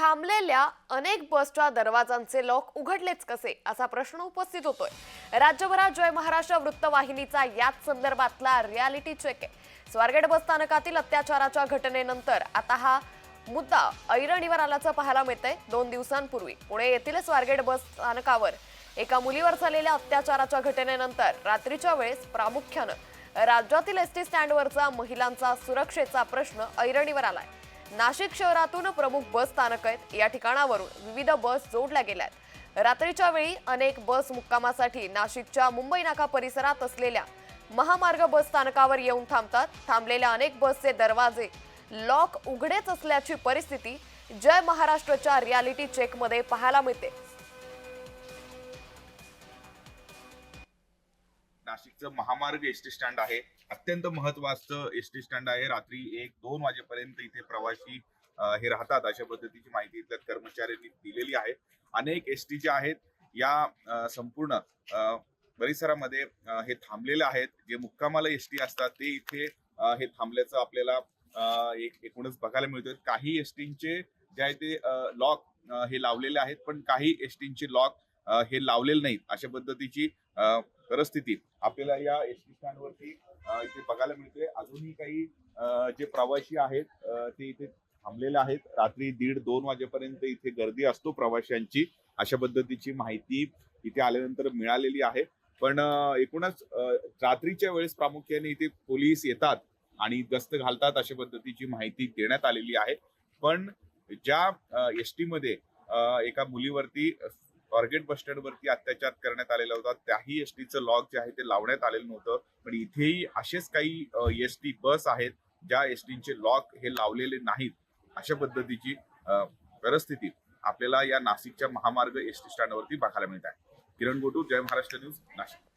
थांबलेल्या अनेक बसच्या दरवाजांचे लॉक उघडलेच कसे असा प्रश्न उपस्थित होतोय. राज्यभरात जय महाराष्ट्र वृत्तवाहिनीचा याच संदर्भातला रियालिटी चेक आहे. स्वारगेट बस स्थानकातील अत्याचाराच्या घटनेनंतर आता हा मुद्दा ऐरणीवर आल्याचं पाहायला मिळतंय. दोन दिवसांपूर्वी पुणे येथील स्वारगेट बस स्थानकावर एका मुलीवर झालेल्या अत्याचाराच्या घटनेनंतर रात्रीच्या वेळेस प्रामुख्यानं राज्यातील एस टी स्टँडवरचा महिलांचा सुरक्षेचा प्रश्न ऐरणीवर आलाय. नाशिक शहरातून प्रमुख बस स्थानक आहेत. या ठिकाणावरून विविध बस जोडल्या गेल्या आहेत. रात्रीच्या वेळी अनेक बस मुक्कामासाठी नाशिकच्या मुंबई नाका परिसरात असलेल्या महामार्ग बस स्थानकावर येऊन थांबतात. थांबलेल्या अनेक बसचे दरवाजे लॉक उघडेच असल्याची परिस्थिती जय महाराष्ट्रच्या रियालिटी चेकमध्ये पाहायला मिळते. नाशिकचं महामार्ग एस टी स्टँड आहे. अत्यंत महत्वाचं एस टी स्टँड आहे. रात्री एक दोन वाजेपर्यंत इथे प्रवासी हे राहतात. अशा पद्धतीची माहिती इथल्या कर्मचाऱ्यांनी दिलेली आहे. अनेक एस टी जे आहेत या संपूर्ण परिसरामध्ये हे थांबलेले आहेत. जे मुक्कामाला एस टी असतात ते इथे हे थांबल्याचं आपल्याला एक एकूणच बघायला मिळतोय. काही एस टींचे जे आहे ते लॉक हे लावलेले आहेत पण काही एस टींचे लॉक हे लावलेलं नाहीत अशा पद्धतीची परिस्थिती. आपल्याला या एस टी स्टँडवरती इथे बघायला मिळते अजूनही काही जे प्रवासी आहेत ते इथे थांबलेले आहेत. रात्री दीड दोन वाजेपर्यंत इथे गर्दी असतो प्रवाशांची. अशा पद्धतीची माहिती इथे आल्यानंतर मिळालेली आहे. पण एकूणच रात्रीच्या वेळेस प्रामुख्याने इथे पोलीस येतात आणि गस्त घालतात अशा पद्धतीची माहिती देण्यात आलेली आहे. पण ज्या एस टी मध्ये एका मुलीवरती स्वारगेट बस स्टँडवरती अत्याचार करण्यात आलेला होता. त्याही एस टीचं लॉक जे आहे ते लावण्यात आलेलं नव्हतं. पण इथेही असेच काही एस टी बस आहेत ज्या एस टीचे लॉक हे लावलेले नाहीत अशा पद्धतीची परिस्थिती आपल्याला या नाशिकच्या महामार्ग एस टी स्टँडवरती बघायला मिळत आहे. किरण गोटू जय महाराष्ट्र न्यूज नाशिक.